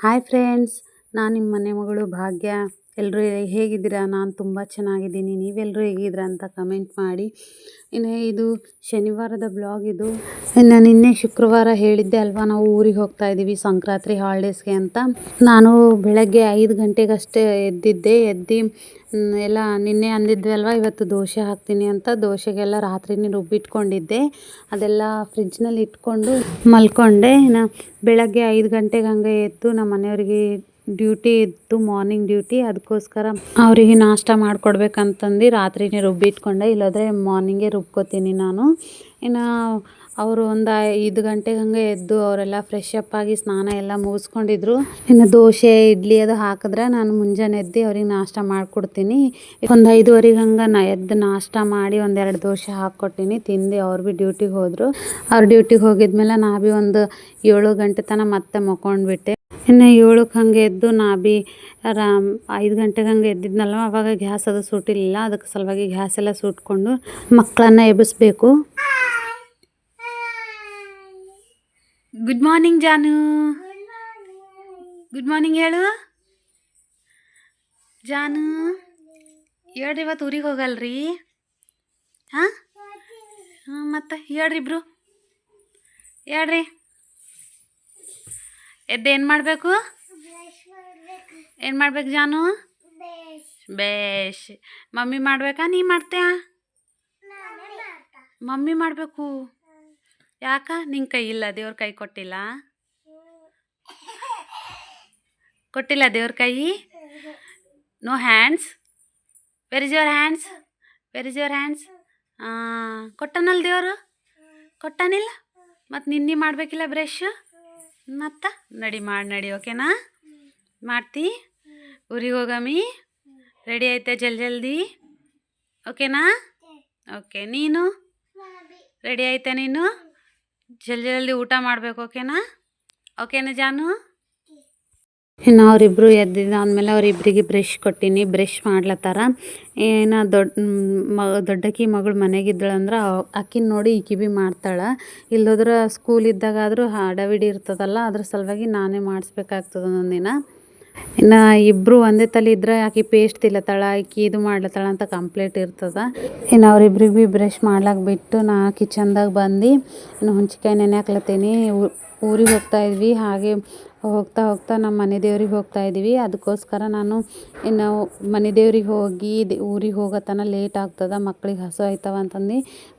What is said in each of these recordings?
Hi friends ನಾನು ನಿಮ್ಮ ಮನೆ ಮಗಳು ಭಾಗ್ಯ. ಎಲ್ಲರೂ ಹೇಗಿದ್ದೀರಾ? ನಾನು ತುಂಬ ಚೆನ್ನಾಗಿದ್ದೀನಿ. ನೀವೆಲ್ಲರೂ ಹೇಗಿದ್ದೀರಾ ಅಂತ ಕಮೆಂಟ್ ಮಾಡಿ. ಇನ್ನು ಇದು ಶನಿವಾರದ ಬ್ಲಾಗ್ ಇದು. ಇನ್ನು ನಿನ್ನೆ ಶುಕ್ರವಾರ ಹೇಳಿದ್ದೆ ಅಲ್ವಾ, ನಾವು ಊರಿಗೆ ಹೋಗ್ತಾ ಇದ್ದೀವಿ ಸಂಕ್ರಾಂತಿ ಹಾಲಿಡೇಸ್ಗೆ ಅಂತ. ನಾನು ಬೆಳಗ್ಗೆ ಐದು ಗಂಟೆಗಷ್ಟೇ ಎದ್ದಿದ್ದೆ. ಎದ್ದು ಎಲ್ಲ ನಿನ್ನೆ ಅಂದಿದ್ವಿ ಅಲ್ವಾ, ಇವತ್ತು ದೋಸೆ ಹಾಕ್ತೀನಿ ಅಂತ. ದೋಸೆಗೆಲ್ಲ ರಾತ್ರಿನೇ ರುಬ್ಬಿಟ್ಕೊಂಡಿದ್ದೆ ಅದೆಲ್ಲ ಫ್ರಿಜ್ನಲ್ಲಿ ಇಟ್ಕೊಂಡು ಮಲ್ಕೊಂಡೆ. ಇನ್ನು ಬೆಳಗ್ಗೆ ಐದು ಗಂಟೆಗೆ ಹಂಗೆ ಎದ್ದು ನಮ್ಮ ಮನೆಯವ್ರಿಗೆ ಡ್ಯೂಟಿ ಇತ್ತು ಮಾರ್ನಿಂಗ್ ಡ್ಯೂಟಿ ಅದಕ್ಕೋಸ್ಕರ ಅವರಿಗೆ ನಾಷ್ಟ ಮಾಡಿಕೊಡ್ಬೇಕಂತಂದು ರಾತ್ರಿನೇ ರುಬ್ಬಿಟ್ಕೊಂಡೆ ಇಲ್ಲಾದರೆ ಮಾರ್ನಿಂಗೇ ರುಬ್ಕೋತೀನಿ ನಾನು. ಇನ್ನು ಅವರು ಒಂದು ಐದು ಗಂಟೆಗೆ ಹಂಗೆ ಎದ್ದು ಅವರೆಲ್ಲ ಫ್ರೆಶ್ ಅಪ್ ಆಗಿ ಸ್ನಾನ ಎಲ್ಲ ಮುಗಿಸ್ಕೊಂಡಿದ್ರು. ಇನ್ನು ದೋಸೆ, ಇಡ್ಲಿ ಅದು ಹಾಕಿದ್ರೆ ನಾನು ಮುಂಜಾನೆ ಎದ್ದು ಅವ್ರಿಗೆ ನಾಷ್ಟ ಮಾಡಿಕೊಡ್ತೀನಿ. ಒಂದು ಐದುವರೆಗೆ ಹಂಗೆ ನಾ, ಎದ್ದು ನಾಷ್ಟ ಮಾಡಿ ಒಂದೆರಡು ದೋಸೆ ಹಾಕ್ಕೊಟ್ಟಿನಿ. ತಿಂದು ಅವ್ರು ಭೀ ಡ್ಯೂಟಿಗೆ ಹೋದರು. ಅವ್ರು ಡ್ಯೂಟಿಗೆ ಹೋಗಿದ್ಮೇಲೆ ನಾ ಭೀ ಒಂದು ಏಳು ಗಂಟೆ ತನಕ ಮತ್ತೆ ಮಕ್ಕೊಂಡ್ಬಿಟ್ಟೆ. ಇನ್ನು ಏಳಕ್ಕೆ ಹಂಗೆ ಎದ್ದು ನಾ ಭೀ ಆರಾಮ್ ಐದು ಗಂಟೆಗೆ ಹಂಗೆ ಎದ್ದಿದ್ನಲ್ಲ, ಅವಾಗ ಗ್ಯಾಸ್ ಅದು ಸುಟ್ಟಿರಲಿಲ್ಲ ಅದಕ್ಕೆ ಸಲುವಾಗಿ ಗ್ಯಾಸ್ ಎಲ್ಲ ಸುಟ್ಕೊಂಡು ಮಕ್ಕಳನ್ನ ಎಬ್ಬಿಸ್ಬೇಕು. ಗುಡ್ ಮಾರ್ನಿಂಗ್ ಜಾನು. ಗುಡ್ ಮಾರ್ನಿಂಗ್ ಹೇಳು. ಜಾನು, ಹೇಳ್ರಿ ಇವತ್ತು ಊರಿಗೆ ಹೋಗಲ್ರಿ? ಹಾಂ? ಹಾಂ ಮತ್ತೆ ಹೇಳ್ರಿ ಇಬ್ರು. ಹೇಳ್ರಿ. ಎದ್ದು ಏನು ಮಾಡಬೇಕು? ಏನು ಮಾಡ್ಬೇಕು ಜಾನು? ಬೇಷ್ ಮಮ್ಮಿ ಮಾಡ್ಬೇಕಾ? ನೀ ಮಾಡ್ತೀಯ? ಮಮ್ಮಿ ಮಾಡಬೇಕು. ಯಾಕ? ನಿಂಗೆ ಕೈ ಇಲ್ಲ ದೇವ್ರ ಕೈ ಕೊಟ್ಟಿಲ್ಲ? ಕೊಟ್ಟಿಲ್ಲ ದೇವ್ರ ಕೈ? No hands where is your hands where is your hands ಕೊಟ್ಟನಲ್ಲ ದೇವರು? ಕೊಟ್ಟನಿಲ್ಲ? ಮತ್ತು ನಿನ್ನೆ ಮಾಡಬೇಕಿಲ್ಲ ಬ್ರಷ್? ಮತ್ತು ನಡಿ ಮಾಡಿ, ನಡಿ, ಓಕೆನಾ? ಮಾಡ್ತಿ? ಊರಿಗೆ ಹೋಗಮ್ಮಿ ರೆಡಿ ಆಯ್ತಾ ಜಲ್ ಜಲ್ದಿ? ಓಕೆನಾ? ಓಕೆ, ನೀನು? ರೆಡಿ ಆಯ್ತಾ ನೀನು? ಜಲ್ದಿ ಜಲ್ದಿ ಊಟ ಮಾಡಬೇಕು, ಓಕೆನಾ? ಓಕೆನಾ ಜಾನು? ಇನ್ನು ಅವರಿಬ್ಬರು ಎದ್ದಿದ್ದಾದ್ಮೇಲೆ ಅವರಿಬ್ಬರಿಗೆ ಬ್ರಷ್ ಕೊಟ್ಟೀನಿ. ಬ್ರಷ್ ಮಾಡ್ಲತ್ತಾರ ಏನು ದೊಡ್ಡ ಮ ದೊಡ್ಡಕಿ ಮಗಳು ಮನೆಗಿದ್ದಳಂದ್ರೆ ಆಕಿನ ನೋಡಿ ಈಕಿ ಭೀ ಮಾಡ್ತಾಳೆ. ಇಲ್ಲೋದ್ರೆ ಸ್ಕೂಲ್ ಇದ್ದಾಗಾದರೂ ಹಡವಿಡಿ ಇರ್ತದಲ್ಲ, ಅದ್ರ ಸಲುವಾಗಿ ನಾನೇ ಮಾಡಿಸ್ಬೇಕಾಗ್ತದೆ ಒಂದಿನ ಇನ್ನು ಇಬ್ಬರು ಒಂದೇ ತಲೆ ಇದ್ರೆ ಆಕೆ ಪೇಸ್ಟ್ ತಿಲ್ಲತ್ತಾಳ ಆಕಿ ಇದು ಮಾಡ್ಲತ್ತಾಳ ಅಂತ ಕಂಪ್ಲೇಂಟ್ ಇರ್ತದೆ. ಇನ್ನು ಅವ್ರಿಬ್ರಿಗೆ ಭೀ ಬ್ರಷ್ ಮಾಡ್ಲಾಕ ಬಿಟ್ಟು ನಾ ಕಿಚನ್ದಾಗ ಬಂದು ಇನ್ನು ಹುಂಚಿಕಾಯಿ ನೆನೆ ಹಾಕ್ಲತ್ತೀನಿ. ಊರಿಗೆ ಹೋಗ್ತಾ ಇದ್ವಿ. ಹಾಗೆ ಹೋಗ್ತಾ ಹೋಗ್ತಾ ನಮ್ಮ ಮನೆ ದೇವ್ರಿಗೆ ಹೋಗ್ತಾ ಇದ್ದೀವಿ. ಅದಕ್ಕೋಸ್ಕರ ನಾನು ಇನ್ನು ಮನೆ ದೇವ್ರಿಗೆ ಹೋಗಿ ಊರಿಗೆ ಹೋಗೋ ತನಕ ಲೇಟ್ ಆಗ್ತದೆ, ಮಕ್ಳಿಗೆ ಹಸು ಆಯ್ತವ ಅಂತಂದು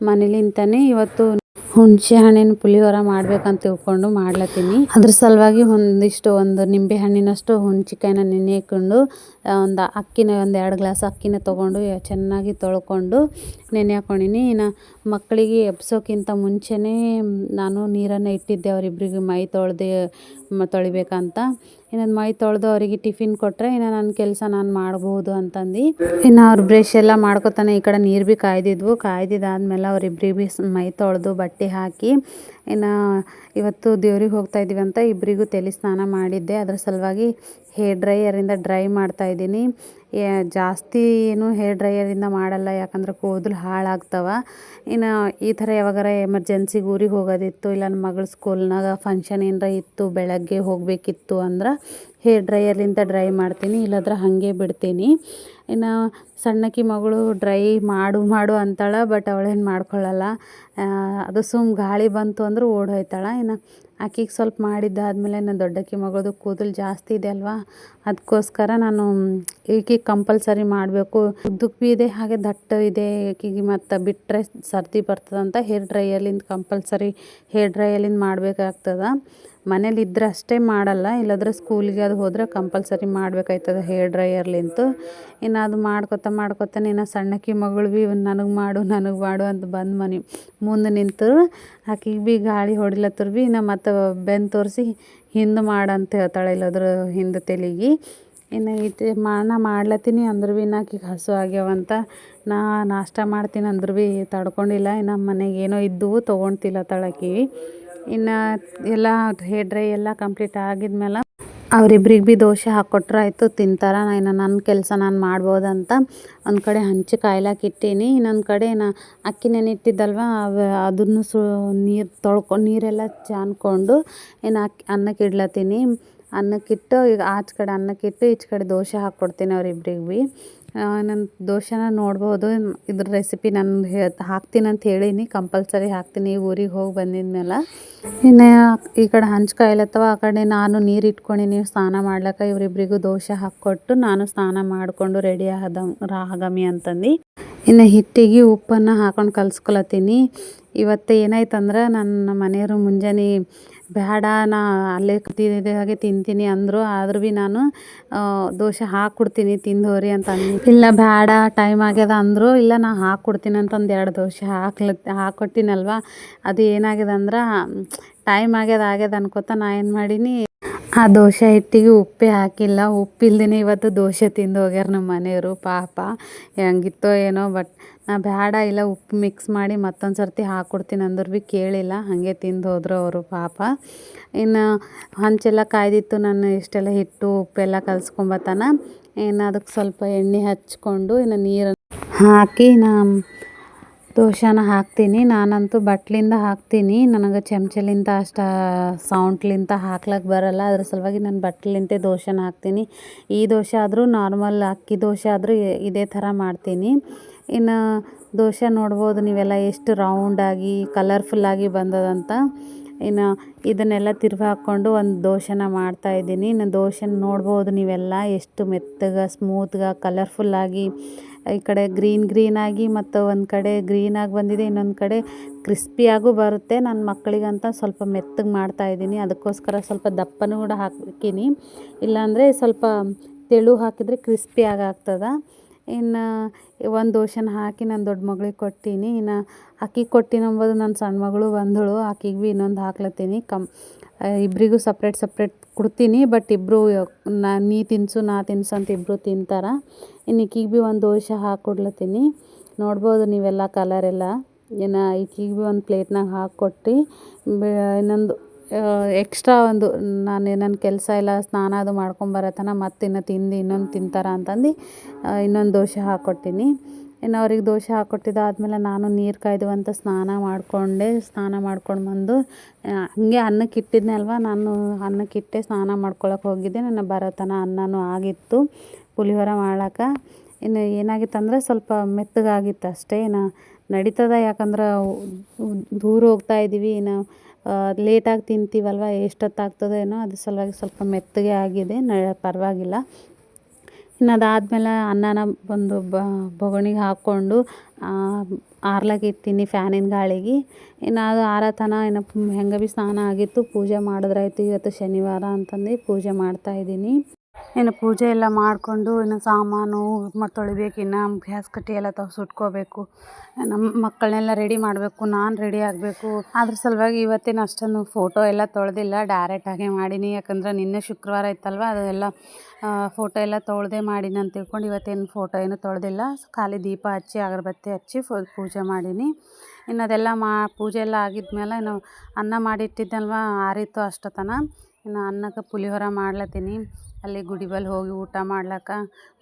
ಮನೇಲಿಂತಾನೆ ಇವತ್ತು ಹುಣಸೆ ಹಣ್ಣಿನ ಪುಳಿಯೋರ ಮಾಡ್ಬೇಕಂತ ತಿಳ್ಕೊಂಡು ಮಾಡ್ಲತ್ತೀನಿ. ಅದ್ರ ಸಲುವಾಗಿ ಒಂದಿಷ್ಟು ಒಂದು ನಿಂಬೆ ಹಣ್ಣಿನಷ್ಟು ಹುಣ್ಚಿಕಾಯಿನ ನೆನೆ ಒಂದು ಅಕ್ಕಿನ ಒಂದು ಎರಡು ಗ್ಲಾಸ್ ಅಕ್ಕಿನ ತೊಗೊಂಡು, ಚೆನ್ನಾಗಿ ತೊಳ್ಕೊಂಡು ನೆನೆ ಹಾಕ್ಕೊಂಡಿನಿ ಇನ್ನು ಮಕ್ಕಳಿಗೆ ಎಬ್ಸೋಕ್ಕಿಂತ ಮುಂಚೆನೇ ನಾನು ನೀರನ್ನು ಇಟ್ಟಿದ್ದೆ ಅವರಿಬ್ಬರಿಗೆ ಮೈ ತೊಳೆದು ತೊಳಿಬೇಕಂತ. ಇನ್ನೊಂದು ಮೈ ತೊಳೆದು ಅವರಿಗೆ ಟಿಫಿನ್ ಕೊಟ್ಟರೆ ಇನ್ನು ನನ್ನ ಕೆಲಸ ನಾನು ಮಾಡ್ಬೋದು ಅಂತಂದು. ಇನ್ನು ಅವ್ರು ಬ್ರಷ್ ಎಲ್ಲ ಮಾಡ್ಕೊತಾನೆ, ಈ ಕಡೆ ನೀರು ಭೀ ಕಾಯ್ದಿದ್ವು. ಕಾಯ್ದಿದ್ದಾದ್ಮೇಲೆ ಅವರಿಬ್ರಿಗೆ ಭೀ ಮೈ ತೊಳೆದು ಬಟ್ಟೆ ಹಾಕಿ, ಇನ್ನು ಇವತ್ತು ದೇವ್ರಿಗೆ ಹೋಗ್ತಾ ಇದ್ದೀವಿ ಅಂತ ಇಬ್ಬರಿಗೂ ತಲೆ ಸ್ನಾನ ಮಾಡಿದ್ದೆ. ಅದರ ಸಲುವಾಗಿ ಹೇರ್ ಡ್ರೈಯರಿಂದ ಡ್ರೈ ಮಾಡ್ತಾ ಇದ್ದೀನಿ ಜಾಸ್ತಿ ಏನು ಹೇರ್ ಡ್ರೈಯರಿಂದ ಮಾಡಲ್ಲ, ಯಾಕಂದ್ರೆ ಕೂದಲು ಹಾಳಾಗ್ತವೆ. ಇನ್ನು ಈ ಥರ ಯಾವಾಗಾರ ಎಮರ್ಜೆನ್ಸಿಗೆ ಊರಿಗೆ ಹೋಗೋದಿತ್ತು, ಇಲ್ಲ ನನ್ನ ಮಗಳ ಸ್ಕೂಲ್ನಾಗ ಫಂಕ್ಷನ್ ಏನಾರ ಇತ್ತು, ಬೆಳಗ್ಗೆ ಹೋಗಬೇಕಿತ್ತು ಅಂದ್ರೆ ಹೇರ್ ಡ್ರೈಯರ್ಲಿಂದ ಡ್ರೈ ಮಾಡ್ತೀನಿ, ಇಲ್ಲಾಂದ್ರೆ ಹಾಗೆ ಬಿಡ್ತೀನಿ. ಇನ್ನು ಸಣ್ಣಕಿ ಮಗಳು ಡ್ರೈ ಮಾಡು ಮಾಡು ಅಂತಾಳೆ, ಬಟ್ ಅವಳೇನು ಮಾಡ್ಕೊಳ್ಳಲ್ಲ. ಅದು ಸುಮ್ ಗಾಳಿ ಬಂತು ಅಂದ್ರೆ ಓಡೋಯ್ತಾಳೆ ಇನ್ನು ಆಕಿಗೆ ಸ್ವಲ್ಪ ಮಾಡಿದ್ದಾದ್ಮೇಲೆ ನನ್ನ ದೊಡ್ಡಕ್ಕಿ ಮಗಳದು ಕೂದಲು ಜಾಸ್ತಿ ಇದೆ ಅಲ್ವಾ ಅದಕ್ಕೋಸ್ಕರ ನಾನು ಈಕೆ ಕಂಪಲ್ಸರಿ ಮಾಡಬೇಕು. ಉದ್ದಕ್ಕೆ ಭೀ ಇದೆ, ಹಾಗೆ ದಟ್ಟ ಇದೆ, ಈಕೆಗೆ ಮತ್ತು ಬಿಟ್ಟರೆ ಸರ್ದಿ ಬರ್ತದಂತ ಹೇರ್ ಡ್ರೈಯರ್ಲಿಂದ ಕಂಪಲ್ಸರಿ ಹೇರ್ ಡ್ರೈಯರ್ಲಿಂದ ಮಾಡಬೇಕಾಗ್ತದೆ. ಮನೇಲಿ ಇದ್ರೆ ಅಷ್ಟೇ ಮಾಡಲ್ಲ, ಇಲ್ಲಾಂದ್ರೆ ಸ್ಕೂಲಿಗೆ ಅದು ಹೋದರೆ ಕಂಪಲ್ಸರಿ ಮಾಡ್ಬೇಕಾಯ್ತದ ಹೇರ್ ಡ್ರೈಯರ್ಲಿಂತು. ಇನ್ನು ಅದು ಮಾಡ್ಕೊತ ಮಾಡ್ಕೊತ ನೀನು ಸಣ್ಣಕಿ ಮಗಳು ಭೀ ನನಗೆ ಮಾಡು ನನಗೆ ಮಾಡು ಅಂತ ಬಂದು ಮನೆ ಮುಂದೆ ನಿಂತು, ಆಕಿಗೆ ಭೀ ಗಾಳಿ ಹೊಡಿಲತ್ತರು ಭೀ ನಾ ಮತ್ತು ಬೆನ್ ತೋರಿಸಿ ಹಿಂದೆ ಮಾಡಂತ ಹೇಳ್ತಾಳೆ ಇಲ್ಲದ್ರ ಹಿಂದೆ ತೆಲಿಗೆ. ಇನ್ನು ಇದು ನಾ ಮಾಡ್ಲತ್ತೀನಿ ಅಂದ್ರೂ ಭೀ ಆಕಿಗೆ ಹಸು ಆಗ್ಯಾವಂತ ನಾ ನಾಷ್ಟ ಮಾಡ್ತೀನಿ ಅಂದ್ರೂ ಭೀ ತಡ್ಕೊಂಡಿಲ್ಲ. ಇನ್ನು ಮನೆಗೆ ಏನೋ ಇದ್ದವು ತೊಗೊಂಡು ಆಕಿ ಇನ್ನು ಎಲ್ಲ ಹೇರ್ ಡ್ರೈ ಎಲ್ಲ ಕಂಪ್ಲೀಟ್ ಆಗಿದ್ಮೇಲೆ ಅವ್ರಿಬ್ರಿಗೆ ಭೀ ದೋಸೆ ಹಾಕ್ಕೊಟ್ರೆ ಆಯಿತು, ತಿಂತಾರೆ. ಇನ್ನು ನನ್ನ ಕೆಲಸ ನಾನು ಮಾಡ್ಬೋದಂತ ಒಂದು ಕಡೆ ಹಂಚಿ ಕಾಯ್ಲಾಕ ಇಟ್ಟೀನಿ. ಇನ್ನೊಂದು ಕಡೆ ನಾ ಅಕ್ಕಿ ನೆನಿಟ್ಟಿದ್ದಲ್ವ ಅವು ಅದನ್ನು ಸು ನೀರು ತೊಳ್ಕೊ, ನೀರೆಲ್ಲ ಚಾನ್ಕೊಂಡು ಇನ್ನು ಅಕ್ಕಿ ಅನ್ನಕ್ಕೆ ಇಡ್ಲತ್ತೀನಿ. ಅನ್ನಕ್ಕಿಟ್ಟು ಈಗ ಆಚೆ ಕಡೆ ಅನ್ನಕ್ಕಿಟ್ಟು ಈಚೆ ಕಡೆ ದೋಸೆ ಹಾಕ್ಕೊಡ್ತೀನಿ ಅವ್ರಿಬ್ರಿಗೆ ಭೀ. ನನ್ನ ದೋಸೆನ ನೋಡ್ಬೋದು. ಇದ್ರ ರೆಸಿಪಿ ನಾನು ಹೇ, ಹಾಕ್ತೀನಿ ಅಂತ ಹೇಳೀನಿ. ಕಂಪಲ್ಸರಿ ಹಾಕ್ತೀನಿ. ಊರಿಗೆ ಹೋಗಿ ಬಂದಿದ್ಮೇಲೆ. ಇನ್ನು ಈ ಕಡೆ ಹಂಚ್ಕಾಯ್ಲತ್ತವ ಆ ಕಡೆ ನಾನು ನೀರು ಇಟ್ಕೊಂಡೀನಿ ಸ್ನಾನ ಮಾಡ್ಲಿಕ್ಕೆ ಇವರಿಬ್ಬರಿಗೂ ದೋಸೆ ಹಾಕ್ಕೊಟ್ಟು ನಾನು ಸ್ನಾನ ಮಾಡಿಕೊಂಡು ರೆಡಿ ಆದ ಆಗಮಿ ಅಂತಂದು. ಇನ್ನು ಹಿಟ್ಟಿಗೆ ಉಪ್ಪನ್ನು ಹಾಕೊಂಡು ಕಲ್ಸ್ಕೊಳತ್ತೀನಿ ಇವತ್ತು ಏನಾಯ್ತಂದ್ರೆ ನನ್ನ ಮನೆಯವರು ಮುಂಜಾನೆ ಬೇಡ, ನಾ ಅಲ್ಲೇ ಹಾಗೆ ತಿಂತೀನಿ ಅಂದರು. ಆದ್ರೂ ಭೀ ನಾನು ದೋಸೆ ಹಾಕ್ಕೊಡ್ತೀನಿ ತಿಂದು ಹೋರಿ ಅಂತ ಅಂದು ಇಲ್ಲ, ಬೇಡ ಟೈಮ್ ಆಗ್ಯದ ಅಂದರು. ಇಲ್ಲ, ನಾ ಹಾಕ್ಕೊಡ್ತೀನಿ ಅಂತಂದು ಎರಡು ದೋಸೆ ಹಾಕ್ಲ ಹಾಕ್ಕೊಟ್ಟಿನಲ್ವ ಅದು ಏನಾಗಿದೆ ಅಂದ್ರೆ ಟೈಮ್ ಆಗ್ಯದ ಆಗ್ಯದ ಅನ್ಕೋತ ನಾ ಏನು ಮಾಡೀನಿ? ಆ ದೋಸೆ ಹಿಟ್ಟಿಗೆ ಉಪ್ಪೇ ಹಾಕಿಲ್ಲ. ಉಪ್ಪಿಲ್ದೇ ಇವತ್ತು ದೋಸೆ ತಿಂದು ಹೋಗ್ಯಾರ ನಮ್ಮ ಮನೆಯವರು, ಪಾಪ. ಹೆಂಗಿತ್ತೋ ಏನೋ ಬಟ್ ನಾ ಬೇಡ ಇಲ್ಲ ಉಪ್ಪು ಮಿಕ್ಸ್ ಮಾಡಿ ಮತ್ತೊಂದು ಸರ್ತಿ ಹಾಕ್ಕೊಡ್ತೀನಿ ಅಂದ್ರು ಭೀ ಕೇಳಿಲ್ಲ, ಹಾಗೆ ತಿಂದು ಹೋದರು ಅವರು ಪಾಪ. ಇನ್ನು ಹಂಚೆಲ್ಲ ಕಾಯ್ದಿತ್ತು ನಾನು ಇಷ್ಟೆಲ್ಲ ಹಿಟ್ಟು, ಉಪ್ಪೆಲ್ಲ ಕಲಸ್ಕೊಂಬತ್ತಾನ ಇನ್ನು ಅದಕ್ಕೆ ಸ್ವಲ್ಪ ಎಣ್ಣೆ ಹಚ್ಕೊಂಡು ಇನ್ನು ನೀರನ್ನು ಹಾಕಿ ನಾ ದೋಸೆನ ಹಾಕ್ತೀನಿ. ನಾನಂತೂ ಬಟ್ಲಿಂದ ಹಾಕ್ತೀನಿ. ನನಗೆ ಚಮಚಲಿಂದ ಅಷ್ಟು ಸೌಂಟ್ಲಿಂದ ಹಾಕ್ಲಕ್ಕೆ ಬರಲ್ಲ. ಅದ್ರ ಸಲುವಾಗಿ ನಾನು ಬಟ್ಲಿಂದ ದೋಷನ ಹಾಕ್ತೀನಿ. ಈ ದೋಸೆ ಆದರೂ ನಾರ್ಮಲ್ ಅಕ್ಕಿ ದೋಸೆ ಆದರೂ ಇದೇ ಥರ ಮಾಡ್ತೀನಿ. ಇನ್ನು ದೋಸೆ ನೋಡ್ಬೋದು, ನೀವೆಲ್ಲ ಎಷ್ಟು ರೌಂಡಾಗಿ ಕಲರ್ಫುಲ್ಲಾಗಿ ಬಂದದಂತ. ಇನ್ನು ಇದನ್ನೆಲ್ಲ ತಿರ್ವಿ ಹಾಕ್ಕೊಂಡು ಒಂದು ದೋಸೆನ ಮಾಡ್ತಾಯಿದ್ದೀನಿ ಇನ್ನು ದೋಸೆನ ನೋಡ್ಬೋದು ನೀವೆಲ್ಲ ಎಷ್ಟು ಮೆತ್ತಗೆ ಸ್ಮೂತ್ಗೆ ಕಲರ್ಫುಲ್ಲಾಗಿ ಈ ಕಡೆ ಗ್ರೀನ್ ಗ್ರೀನಾಗಿ ಮತ್ತು ಒಂದು ಕಡೆ ಗ್ರೀನಾಗಿ ಬಂದಿದೆ, ಇನ್ನೊಂದು ಕಡೆ ಕ್ರಿಸ್ಪಿಯಾಗೂ ಬರುತ್ತೆ. ನನ್ನ ಮಕ್ಕಳಿಗಂತ ಸ್ವಲ್ಪ ಮೆತ್ತಗೆ ಮಾಡ್ತಾಯಿದ್ದೀನಿ ಅದಕ್ಕೋಸ್ಕರ ಸ್ವಲ್ಪ ದಪ್ಪನೂ ಕೂಡ ಹಾಕೀನಿ ಇಲ್ಲಾಂದರೆ ಸ್ವಲ್ಪ ತೆಳು ಹಾಕಿದರೆ ಕ್ರಿಸ್ಪಿಯಾಗಿ ಆಗ್ತದೆ. ಇನ್ನು ಒಂದು ದೋಸೆನ ಹಾಕಿ ನನ್ನ ದೊಡ್ಡ ಮಗಳಿಗೆ ಕೊಟ್ಟೀನಿ ಇನ್ನು ಆಕಿಗೆ ಕೊಟ್ಟಿನಿ ಅಂಬೋದು ನನ್ನ ಸಣ್ಣ ಮಗಳು ಬಂದಳು. ಆಕಿಗೆ ಭೀ ಇನ್ನೊಂದು ಹಾಕ್ಲತ್ತೀನಿ. ಕಮ್ ಇಬ್ಬರಿಗೂ ಸಪ್ರೇಟ್ ಸಪ್ರೇಟ್ ಕೊಡ್ತೀನಿ. ಬಟ್ ಇಬ್ಬರು ನಾ, ನೀ ತಿನ್ಸು, ನಾ ತಿನ್ಸು ಅಂತ ಇಬ್ಬರು ತಿಂತಾರೆ. ಇನ್ನು ಇಕ್ಕಿಗೆ ಭೀ ಒಂದು ದೋಸೆ ಹಾಕ್ಕೊಡ್ಲತ್ತೀನಿ ನೋಡ್ಬೋದು ನೀವೆಲ್ಲ ಕಲರೆಲ್ಲ ಇನ್ನು ಇಕ್ಕಿಗೆ ಭೀ ಒಂದು ಪ್ಲೇಟ್ನಾಗ ಹಾಕ್ಕೊಟ್ಟು ಇನ್ನೊಂದು ಎಕ್ಸ್ಟ್ರಾ ಒಂದು ನಾನು ನನ್ನ ಕೆಲಸ ಎಲ್ಲ ಸ್ನಾನ ಅದು ಮಾಡ್ಕೊಂಬರತನ ಮತ್ತು ಇನ್ನು ತಿಂದು ಇನ್ನೊಂದು ತಿಂತಾರೆ ಅಂತಂದು ಇನ್ನೊಂದು ದೋಸೆ ಹಾಕ್ಕೊಟ್ಟೀನಿ ಇನ್ನು ಅವ್ರಿಗೆ ದೋಸೆ ಹಾಕ್ಕೊಟ್ಟಿದ್ದಾದ್ಮೇಲೆ ನಾನು ನೀರು ಕಾಯ್ದು ಅಂತ ಸ್ನಾನ ಮಾಡಿಕೊಂಡೆ, ಸ್ನಾನ ಮಾಡ್ಕೊಂಡು ಬಂದು ಹಾಗೆ ಅನ್ನಕ್ಕೆ ಇಟ್ಟಿದ್ದೆ ಅಲ್ವಾ, ನಾನು ಅನ್ನಕ್ಕೆ ಇಟ್ಟೆ, ಸ್ನಾನ ಮಾಡ್ಕೊಳಕ್ಕೆ ಹೋಗಿದ್ದೆ, ನನ್ನ ಬರತನ ಅನ್ನನೂ ಆಗಿತ್ತು ಪುಳಿಯೋರ ಮಾಡೋಕೆ ಇನ್ನು ಏನಾಗಿತ್ತಂದ್ರೆ ಸ್ವಲ್ಪ ಮೆತ್ತಗಾಗಿತ್ತು ಅಷ್ಟೇ, ಇನ್ನು ನಡೀತದೆ ಯಾಕಂದ್ರೆ ದೂರ ಹೋಗ್ತಾ ಇದ್ದೀವಿ ಇನ್ನು ಲೇಟಾಗಿ ತಿಂತೀವಲ್ವ ಎಷ್ಟೊತ್ತಾಗ್ತದೇನೋ ಅದ್ರ ಸಲುವಾಗಿ ಸ್ವಲ್ಪ ಮೆತ್ತಗೆ ಆಗಿದೆ, ನ, ಪರವಾಗಿಲ್ಲ. ಇನ್ನು ಅದಾದಮೇಲೆ ಅನ್ನನ ಒಂದು ಬೊಗಣಿಗೆ ಹಾಕ್ಕೊಂಡು ಆರ್ಲಕ್ಕೆ ಇಡ್ತೀನಿ ಫ್ಯಾನಿನ ಗಾಳಿಗೆ. ಇನ್ನು ಅದು ಆರೋ ತನಕ ಇನ್ನು ಹೆಂಗೆ ಭೀ ಸ್ನಾನ ಆಗಿತ್ತು, ಪೂಜೆ ಮಾಡಿದ್ರಾಯ್ತು ಇವತ್ತು ಶನಿವಾರ ಅಂತಂದು ಪೂಜೆ ಮಾಡ್ತಾಯಿದ್ದೀನಿ ಇನ್ನು ಪೂಜೆ ಎಲ್ಲ ಮಾಡಿಕೊಂಡು ಇನ್ನು ಸಾಮಾನು ಮತ್ತು ತೊಳಿಬೇಕು, ಇನ್ನು ಗ್ಯಾಸ್ ಕಟ್ಟಿ ಎಲ್ಲ ತ ಸುಟ್ಕೋಬೇಕು. ನಮ್ಮ ಮಕ್ಕಳನ್ನೆಲ್ಲ ರೆಡಿ ಮಾಡಬೇಕು, ನಾನು ರೆಡಿ ಆಗಬೇಕು. ಅದ್ರ ಸಲುವಾಗಿ ಇವತ್ತಿನ ಅಷ್ಟೊಂದು ಫೋಟೋ ಎಲ್ಲ ತೊಳೆದಿಲ್ಲ ಡೈರೆಕ್ಟಾಗೆ ಮಾಡೀನಿ. ಯಾಕಂದ್ರೆ ನಿನ್ನೆ ಶುಕ್ರವಾರ ಇತ್ತಲ್ವ, ಅದೆಲ್ಲ ಫೋಟೋ ಎಲ್ಲ ತೊಳೆದೆ ಮಾಡೀನಿ ಅಂತ ತಿಳ್ಕೊಂಡು ಇವತ್ತೇನು ಫೋಟೋ ಏನು ತೊಳೆದಿಲ್ಲ. ಖಾಲಿ ದೀಪ ಹಚ್ಚಿ, ಅಗರಬತ್ತಿ ಹಚ್ಚಿ ಪೂಜೆ ಮಾಡೀನಿ. ಇನ್ನು ಅದೆಲ್ಲ ಮಾ, ಪೂಜೆ ಎಲ್ಲ ಆಗಿದ್ಮೇಲೆ ಇನ್ನು ಅನ್ನ ಮಾಡಿಟ್ಟಿದ್ದಲ್ವ, ಆರಿತ್ತು ಅಷ್ಟೊತ್ತನ ಇನ್ನು ಅನ್ನಕ್ಕೆ ಪುಳಿಹೋರ ಮಾಡ್ಲತ್ತೀನಿ. ಅಲ್ಲಿ ಗುಡಿ ಬಲ್ ಹೋಗಿ ಊಟ ಮಾಡ್ಲಾಕ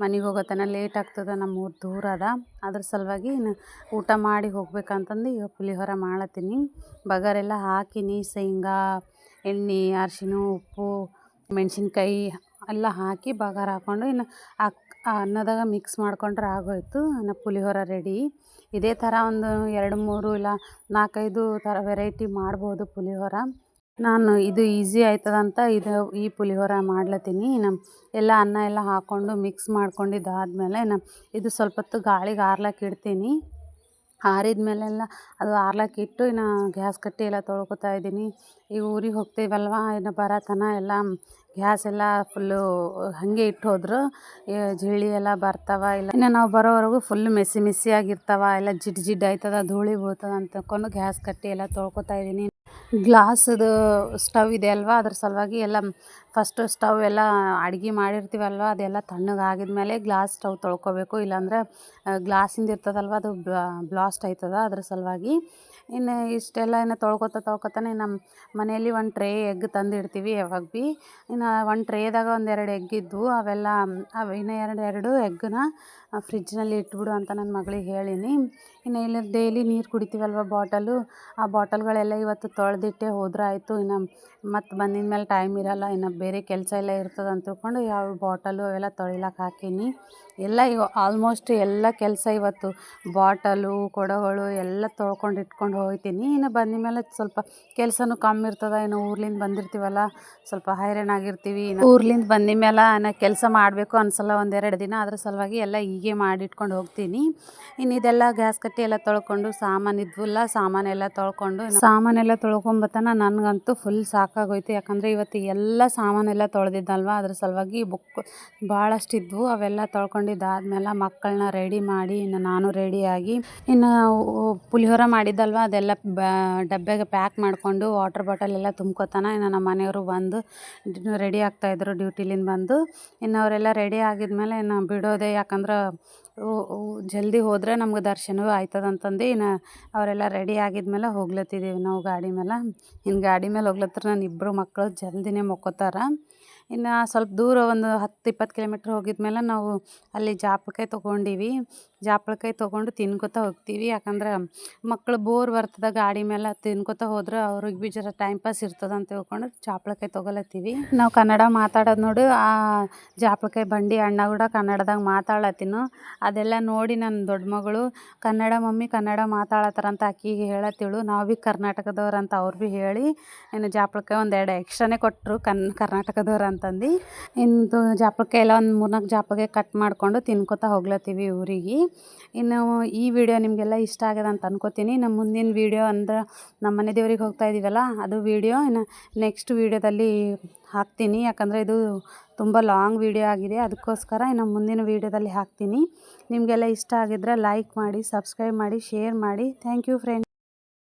ಮನೆಗೆ ಹೋಗೋತನ ಲೇಟ್ ಆಗ್ತದೆ ನಮ್ಮ ಊರು ದೂರ ಅದ. ಅದ್ರ ಸಲುವಾಗಿ ಊಟ ಮಾಡಿ ಹೋಗ್ಬೇಕಂತಂದು ಈಗ ಪುಳಿಯೋರ ಮಾಡತ್ತೀನಿ ಬಗಾರೆಲ್ಲ ಹಾಕೀನಿ ಶೇಂಗಾ, ಎಣ್ಣೆ, ಅರ್ಶಿಣ, ಉಪ್ಪು, ಮೆಣಸಿನ್ಕಾಯಿ ಎಲ್ಲ ಹಾಕಿ ಬಗಾರ ಹಾಕ್ಕೊಂಡು ಇನ್ನು ಅನ್ನದಾಗ ಮಿಕ್ಸ್ ಮಾಡ್ಕೊಂಡ್ರೆ ಆಗೋಯ್ತು. ಇನ್ನು ಪುಳಿಯೋರ ರೆಡಿ ಇದೇ ಥರ ಒಂದು ಎರಡು ಮೂರು ಇಲ್ಲ ನಾಲ್ಕೈದು ಥರ ವೆರೈಟಿ ಮಾಡ್ಬೋದು ಪುಳಿಯೋರ ನಾನು ಇದು ಈಸಿ ಆಯ್ತದಂತ ಇದು ಈ ಪುಳಿಯೋರ ಮಾಡ್ಲತ್ತೀನಿ. ನಮ್ಮ ಎಲ್ಲ ಅನ್ನ ಎಲ್ಲ ಹಾಕ್ಕೊಂಡು ಮಿಕ್ಸ್ ಮಾಡ್ಕೊಂಡಿದ್ದಾದ್ಮೇಲೆ ನಮ್ಮ ಇದು ಸ್ವಲ್ಪ ಹೊತ್ತು ಗಾಳಿಗೆ ಆರ್ಲಕ್ಕೆ ಇಡ್ತೀನಿ. ಆರಿದ ಮೇಲೆಲ್ಲ ಅದು ಆರ್ಲಕ್ಕೆ ಇಟ್ಟು ಇನ್ನು ಗ್ಯಾಸ್ ಕಟ್ಟಿ ಎಲ್ಲ ತೊಳ್ಕೊತಾ ಇದ್ದೀನಿ ಈಗ ಊರಿಗೆ ಹೋಗ್ತೀವಲ್ವ, ಇನ್ನು ಬರೋ ತನಕ ಎಲ್ಲ ಗ್ಯಾಸ್ ಎಲ್ಲ ಫುಲ್ಲು ಹಾಗೆ ಇಟ್ಟು ಹೋದ್ರು ಜಿಳಿ ಎಲ್ಲ ಬರ್ತಾವೆ, ಇಲ್ಲ ಇನ್ನು ನಾವು ಬರೋವರೆಗೂ ಫುಲ್ ಮೆಸಿ ಮೆಸಿ ಆಗಿರ್ತಾವ ಎಲ್ಲ ಜಿಡ್ ಜಿಡ್ ಆಯ್ತದ, ಧೂಳಿ ಬೀಳ್ತದ ಅಂತ ಅಂದ್ಕೊಂಡು ಗ್ಯಾಸ್ ಕಟ್ಟಿ ಎಲ್ಲ ತೊಳ್ಕೊತಾ ಇದ್ದೀನಿ ಗ್ಲಾಸದು ಸ್ಟವ್ ಇದೆ ಅಲ್ವಾ, ಅದ್ರ ಸಲುವಾಗಿ ಎಲ್ಲ ಫಸ್ಟು ಸ್ಟವ್ ಎಲ್ಲ ಅಡುಗೆ ಮಾಡಿರ್ತೀವಲ್ವ, ಅದೆಲ್ಲ ತಣ್ಣಗೆ ಆಗಿದ್ಮೇಲೆ ಗ್ಲಾಸ್ ಸ್ಟವ್ ತೊಳ್ಕೊಬೇಕು, ಇಲ್ಲಾಂದ್ರೆ ಗ್ಲಾಸಿಂದ ಇರ್ತದಲ್ವ, ಅದು ಬ್ಲಾಸ್ಟ್ ಆಯ್ತದ, ಅದ್ರ ಸಲುವಾಗಿ ಇನ್ನು ಇಷ್ಟೆಲ್ಲ ಇನ್ನು ತೊಳ್ಕೊತ ತೊಳ್ಕೊತಾನೆ ನಮ್ಮ ಮನೆಯಲ್ಲಿ ಒಂದು ಟ್ರೇ ಎಗ್ ತಂದಿಡ್ತೀವಿ ಯಾವಾಗ ಭೀ. ಇನ್ನು ಒಂದು ಟ್ರೇದಾಗ ಒಂದೆರಡು ಎಗ್ ಇದ್ದವು ಅವೆಲ್ಲ, ಅವು ಇನ್ನು ಎರಡು ಎರಡು ಎಗ್ಗನ್ನ ಫ್ರಿಜ್ನಲ್ಲಿ ಇಟ್ಬಿಡು ಅಂತ ನನ್ನ ಮಗಳಿಗೆ ಹೇಳೀನಿ. ಇನ್ನು ಇಲ್ಲ ಡೈಲಿ ನೀರು ಕುಡಿತೀವಲ್ವ ಬಾಟಲು? ಆ ಬಾಟಲ್ಗಳೆಲ್ಲ ಇವತ್ತು ತೊಳೆದಿಟ್ಟೆ ಹೋದ್ರೆ ಆಯಿತು ಇನ್ನು ಮತ್ತು ಬಂದಿದ ಮೇಲೆ ಟೈಮ್ ಇರಲ್ಲ, ಇನ್ನು ಬೇರೆ ಕೆಲಸ ಎಲ್ಲ ಇರ್ತದೆ ಅಂತ ತಿಳ್ಕೊಂಡು ಯಾವ ಬಾಟಲು ಅವೆಲ್ಲ ತೊಳಿಲಕ್ಕೆ ಹಾಕೀನಿ. ಎಲ್ಲ ಇವ ಆಲ್ಮೋಸ್ಟ್ ಎಲ್ಲ ಕೆಲಸ ಇವತ್ತು. ಬಾಟಲು, ಕೊಡಗಳು ಎಲ್ಲ ತೊಳ್ಕೊಂಡು ಇಟ್ಕೊಂಡು ಹೋಗ್ತೀನಿ ಇನ್ನು ಬಂದ ಮೇಲೆ ಸ್ವಲ್ಪ ಕೆಲಸನೂ ಕಮ್ಮಿ ಇರ್ತದೆ. ಇನ್ನು ಊರ್ಲಿಂದ ಬಂದಿರ್ತೀವಲ್ಲ, ಸ್ವಲ್ಪ ಹೈರಾಣ ಆಗಿರ್ತೀವಿ ಊರ್ಲಿಂದ ಬಂದ ಮೇಲೆ ನಾ ಕೆಲಸ ಮಾಡಬೇಕು ಅನ್ಸಲ್ಲ ಒಂದೆರಡು ದಿನ. ಅದ್ರ ಸಲುವಾಗಿ ಎಲ್ಲ ಹೀಗೆ ಮಾಡಿಟ್ಕೊಂಡು ಹೋಗ್ತೀನಿ. ಇನ್ನು ಇದೆಲ್ಲ ಗ್ಯಾಸ್ ಕಟ್ಟಿ ಎಲ್ಲ ತೊಳ್ಕೊಂಡು ಸಾಮಾನು ಇದ್ವಲ್ಲ ಸಾಮಾನೆಲ್ಲ ತೊಳ್ಕೊಂಡು ಸಾಮಾನೆಲ್ಲ ತೊಳ್ಕೊಂಬತ್ತಾನ ನನಗಂತೂ ಫುಲ್ ಸಾಕಾಗೋಯ್ತು. ಯಾಕಂದರೆ ಇವತ್ತು ಎಲ್ಲ ಸಾಮಾನೆಲ್ಲ ತೊಳೆದಿದ್ದಲ್ವ? ಅದ್ರ ಸಲುವಾಗಿ ಬುಕ್ ಭಾಳಷ್ಟು ಇದ್ವು. ಅವೆಲ್ಲ ತೊಳ್ಕೊಂಡಿದ್ದಾದ್ಮೇಲೆ ಮಕ್ಕಳನ್ನ ರೆಡಿ ಮಾಡಿ ಇನ್ನು ನಾನು ರೆಡಿಯಾಗಿ ಇನ್ನು ಪುಳಿಯೋರ ಮಾಡಿದ್ದಲ್ವ? ಅದೆಲ್ಲ ಡಬ್ಬೆಗೆ ಪ್ಯಾಕ್ ಮಾಡಿಕೊಂಡು ವಾಟರ್ ಬಾಟಲ್ ಎಲ್ಲ ತುಂಬ್ಕೊತಾನ. ಇನ್ನು ನಮ್ಮ ಮನೆಯವರು ಬಂದು ರೆಡಿ ಆಗ್ತಾಯಿದ್ರು ಡ್ಯೂಟಿಲಿಂದ ಬಂದು. ಇನ್ನು ಅವರೆಲ್ಲ ರೆಡಿ ಆಗಿದ್ಮೇಲೆ ಇನ್ನು ಬಿಡೋದೆ ಯಾಕಂದ್ರೆ ಜಲ್ದಿ ಹೋದ್ರೆ ನಮ್ಗೆ ದರ್ಶನವೂ ಆಯ್ತದ ಅಂತಂದು ಇನ್ನು ಅವರೆಲ್ಲ ರೆಡಿ ಆಗಿದ್ಮೇಲೆ ಹೋಗ್ಲತ್ತಿದ್ದೀವಿ ನಾವು ಗಾಡಿ ಮೇಲೆ. ಇನ್ನು ಗಾಡಿ ಮೇಲೆ ಹೋಗ್ಲತ್ತರ ನನ್ನ ಇಬ್ಬರು ಮಕ್ಕಳು ಜಲ್ದಿನೇ ಮಕ್ಕೋತಾರ. ಇನ್ನು ಸ್ವಲ್ಪ ದೂರ ಒಂದು ಹತ್ತು ಇಪ್ಪತ್ತು ಕಿಲೋಮೀಟ್ರ್ ಹೋಗಿದ್ಮೇಲೆ ನಾವು ಅಲ್ಲಿ ಜಾಪಕಾಯಿ ತೊಗೊಂಡೀವಿ. ಜಾಪಳಕಾಯಿ ತೊಗೊಂಡು ತಿನ್ಕೋತ ಹೋಗ್ತೀವಿ. ಯಾಕಂದ್ರೆ ಮಕ್ಳು ಬೋರ್ ಬರ್ತದ, ಗಾಡಿ ಮೇಲೆ ತಿನ್ಕೋತ ಹೋದ್ರೆ ಅವ್ರಿಗೆ ಜರ ಟೈಮ್ ಪಾಸ್ ಇರ್ತದೆ ಅಂತ ತಿಳ್ಕೊಂಡು ಜಾಪಳಕಾಯಿ ತೊಗೊಲತ್ತೀವಿ ನಾವು ಕನ್ನಡ ಮಾತಾಡೋದು ನೋಡು, ಆ ಜಾಪಳಕಾಯಿ ಬಂಡಿ ಅಣ್ಣ ಕೂಡ ಕನ್ನಡದಾಗ ಮಾತಾಡತ್ತೀನು. ಅದೆಲ್ಲ ನೋಡಿ ನನ್ನ ದೊಡ್ಡ ಮಗಳು, ಕನ್ನಡ ಮಮ್ಮಿ, ಕನ್ನಡ ಮಾತಾಡತ್ತಾರಂತ ಆಕಿಗೆ ಹೇಳತ್ತಿಳು. ನಾವು ಭೀ ಕರ್ನಾಟಕದವ್ರು ಅಂತ ಅವ್ರು ಭೀ ಹೇಳಿ, ಇನ್ನು ಜಾಪಳಕಾಯಿ ಒಂದೆರಡು ಎಕ್ಸ್ಟ್ರಾನೇ ಕೊಟ್ಟರು ಕನ್, ಕರ್ನಾಟಕದವ್ರು ಅಂತಂದು. ಇಂದು ಜಾಪಕ್ಕೆ ಎಲ್ಲ ಒಂದು ಮೂರ್ನಾಲ್ಕು ಜಾಪಗೆ ಕಟ್ ಮಾಡಿಕೊಂಡು ತಿನ್ಕೋತಾ ಹೋಗ್ಲತ್ತೀವಿ ಊರಿಗೆ. ಇನ್ನು ಈ ವಿಡಿಯೋ ನಿಮಗೆಲ್ಲ ಇಷ್ಟ ಆಗ್ಯದ ಅಂತ ಅನ್ಕೋತೀನಿ. ನಮ್ಮ ಮುಂದಿನ ವಿಡಿಯೋ ಅಂದ್ರೆ ನಮ್ಮ ಮನೆ ದೇವ್ರಿಗೆ ಹೋಗ್ತಾ ಇದ್ದೀವಲ್ಲ ಅದು ವಿಡಿಯೋ ಇನ್ನು ನೆಕ್ಸ್ಟ್ ವಿಡಿಯೋದಲ್ಲಿ ಹಾಕ್ತೀನಿ. ಯಾಕಂದರೆ ಇದು ತುಂಬ ಲಾಂಗ್ ವಿಡಿಯೋ ಆಗಿದೆ. ಅದಕ್ಕೋಸ್ಕರ ಇನ್ನು ಮುಂದಿನ ವಿಡಿಯೋದಲ್ಲಿ ಹಾಕ್ತೀನಿ. ನಿಮಗೆಲ್ಲ ಇಷ್ಟ ಆಗಿದ್ರೆ ಲೈಕ್ ಮಾಡಿ ಸಬ್ಸ್ಕ್ರೈಬ್ ಮಾಡಿ ಶೇರ್ ಮಾಡಿ. Thank you friend